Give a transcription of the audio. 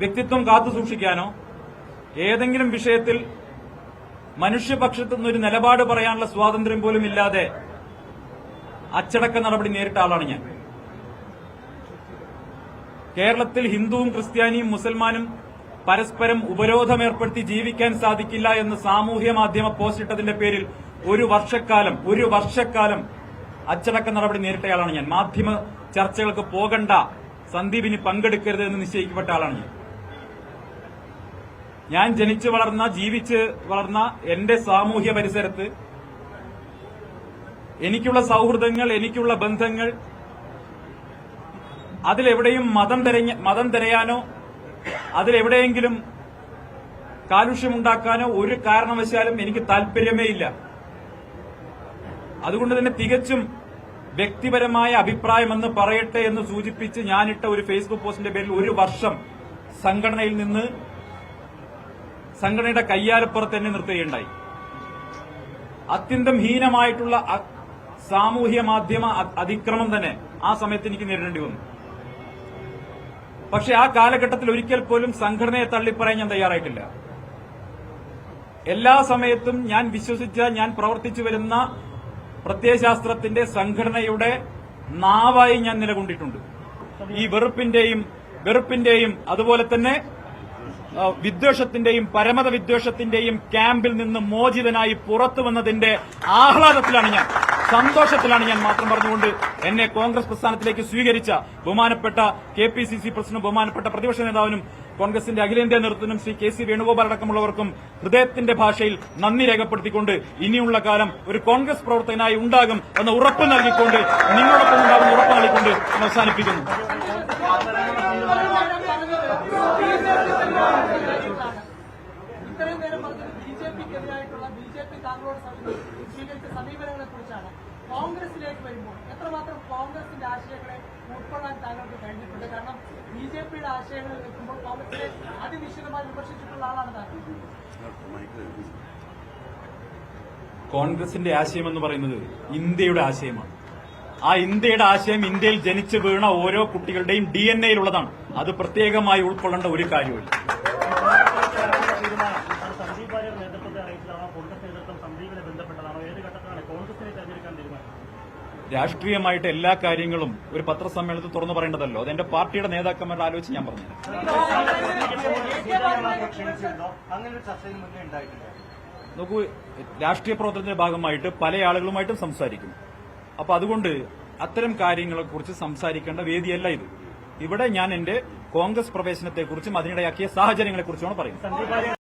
വ്യക്തിത്വം കാത്തു സൂക്ഷിക്കാനോ ഏതെങ്കിലും വിഷയത്തിൽ മനുഷ്യപക്ഷത്തു നിന്നൊരു നിലപാട് പറയാനുള്ള സ്വാതന്ത്ര്യം പോലും ഇല്ലാതെ അച്ചടക്ക നടപടി നേരിട്ട ആളാണ് ഞാൻ. കേരളത്തിൽ ഹിന്ദുവും ക്രിസ്ത്യാനിയും മുസൽമാനും പരസ്പരം ഉപരോധം ഏർപ്പെടുത്തി ജീവിക്കാൻ സാധിക്കില്ല എന്ന് സാമൂഹ്യ മാധ്യമ പോസ്റ്റ് ഇട്ടതിന്റെ പേരിൽ ഒരു വർഷക്കാലം ഒരു വർഷക്കാലം അച്ചടക്ക നടപടി നേരിട്ടയാളാണ് ഞാൻ. മാധ്യമ ചർച്ചകൾക്ക് പോകണ്ട സന്ദീപിന് പങ്കെടുക്കരുത് എന്ന് നിശ്ചയിക്കപ്പെട്ട ആളാണ് ഞാൻ. ഞാൻ ജനിച്ചു വളർന്ന ജീവിച്ച് വളർന്ന എന്റെ സാമൂഹ്യ പരിസരത്ത് എനിക്കുള്ള സൗഹൃദങ്ങൾ എനിക്കുള്ള ബന്ധങ്ങൾ അതിലെവിടെയും മതം തിരഞ്ഞ മതം തിരയാനോ അതിലെവിടെയെങ്കിലും കാലുഷ്യമുണ്ടാക്കാനോ ഒരു കാരണവശാലും എനിക്ക് താല്പര്യമേ ഇല്ല. അതുകൊണ്ട് തന്നെ തികച്ചും വ്യക്തിപരമായ അഭിപ്രായമെന്ന് പറയട്ടെ എന്ന് സൂചിപ്പിച്ച് ഞാനിട്ട ഒരു ഫേസ്ബുക്ക് പോസ്റ്റിന്റെ പേരിൽ ഒരു വർഷം സംഘടനയിൽ നിന്ന് സംഘടനയുടെ കയ്യാലപ്പുറത്ത് തന്നെ നിർത്തുകയുണ്ടായി. അത്യന്തം ഹീനമായിട്ടുള്ള സാമൂഹ്യ മാധ്യമ അതിക്രമം തന്നെ ആ സമയത്ത് എനിക്ക് നേരിടേണ്ടി വന്നു. പക്ഷെ ആ കാലഘട്ടത്തിൽ ഒരിക്കൽ പോലും സംഘടനയെ തള്ളിപ്പറയാൻ ഞാൻ തയ്യാറായിട്ടില്ല. എല്ലാ സമയത്തും ഞാൻ വിശ്വസിച്ച ഞാൻ പ്രവർത്തിച്ചു വരുന്ന പ്രത്യയശാസ്ത്രത്തിന്റെ സംഘടനയുടെ നാവായി ഞാൻ നിലകൊണ്ടിട്ടുണ്ട്. ഈ വെറുപ്പിന്റെയും വെറുപ്പിന്റെയും അതുപോലെ തന്നെ വിദ്വേഷത്തിന്റെയും പരമത വിദ്വേഷത്തിന്റെയും ക്യാമ്പിൽ നിന്ന് മോചിതനായി പുറത്തു വന്നതിന്റെ ആഹ്ലാദത്തിലാണ് ഞാൻ. സന്തോഷത്തിലാണ് ഞാൻ മാത്രം പറഞ്ഞുകൊണ്ട് എന്നെ കോൺഗ്രസ് പ്രസ്ഥാനത്തിലേക്ക് സ്വീകരിച്ച ബഹുമാനപ്പെട്ട കെ പി സി സി പ്രസിഡന്റും ബഹുമാനപ്പെട്ട പ്രതിപക്ഷ നേതാവിനും കോൺഗ്രസിന്റെ അഖിലേന്ത്യാ നേതൃത്വത്തിനും ശ്രീ കെ സി വേണുഗോപാൽ അടക്കമുള്ളവർക്കും ഹൃദയത്തിന്റെ ഭാഷയിൽ നന്ദി രേഖപ്പെടുത്തിക്കൊണ്ട് ഇനിയുള്ള കാലം ഒരു കോൺഗ്രസ് പ്രവർത്തകനായി ഉണ്ടാകും എന്ന ഉറപ്പ് നൽകിക്കൊണ്ട് നിങ്ങളോടൊപ്പം ഉണ്ടാകുന്ന ഉറപ്പ് നൽകിക്കൊണ്ട് അവസാനിപ്പിക്കുന്നു. ബി ജെ പി താങ്കളോട് സ്വീകരിച്ച സമീപനങ്ങളെ കുറിച്ചാണ് കോൺഗ്രസിലേക്ക് വരുമ്പോൾ എത്രമാത്രം കോൺഗ്രസിന്റെ ആശയങ്ങളെ ഉൾക്കൊള്ളാൻ താങ്കൾക്ക് കഴിഞ്ഞിട്ടുണ്ട്? കാരണം ബി ജെ പിയുടെ ആശയങ്ങളിൽ വെക്കുമ്പോൾ കോൺഗ്രസിനെ അതിനിശ്ചിതമായി വിമർശിച്ചിട്ടുള്ള ആളാണ് താങ്കൾ. കോൺഗ്രസിന്റെ ആശയം എന്ന് പറയുന്നത് ഇന്ത്യയുടെ ആശയമാണ്. ആ ഇന്ത്യയുടെ ആശയം ഇന്ത്യയിൽ ജനിച്ചു വീണ ഓരോ കുട്ടികളുടെയും ഡി എൻ എയിലുള്ളതാണ്. അത് പ്രത്യേകമായി ഉൾക്കൊള്ളേണ്ട ഒരു കാര്യമില്ല സന്ദീപിനെ ബന്ധപ്പെട്ടതാണോ ഏത് ഘട്ടത്തിലാണ് കോൺഗ്രസിനെ തെരഞ്ഞെടുക്കാൻ തീരുമാനം രാഷ്ട്രീയമായിട്ട് എല്ലാ കാര്യങ്ങളും ഒരു പത്രസമ്മേളനത്തിൽ തുറന്നു പറയേണ്ടതല്ലോ. അതെന്റെ പാർട്ടിയുടെ നേതാക്കന്മാരുടെ ആലോചിച്ച് ഞാൻ പറഞ്ഞു നോക്കൂ രാഷ്ട്രീയ പ്രവർത്തനത്തിന്റെ ഭാഗമായിട്ട് പല ആളുകളുമായിട്ടും സംസാരിക്കും അപ്പൊ അതുകൊണ്ട് അത്തരം കാര്യങ്ങളെ കുറിച്ച് സംസാരിക്കേണ്ട വേദിയല്ല ഇത്. ഇവിടെ ഞാൻ എന്റെ കോൺഗ്രസ് പ്രവേശനത്തെക്കുറിച്ചും അതിനിടയാക്കിയ സാഹചര്യങ്ങളെക്കുറിച്ചുമാണ് പറയുന്നത്.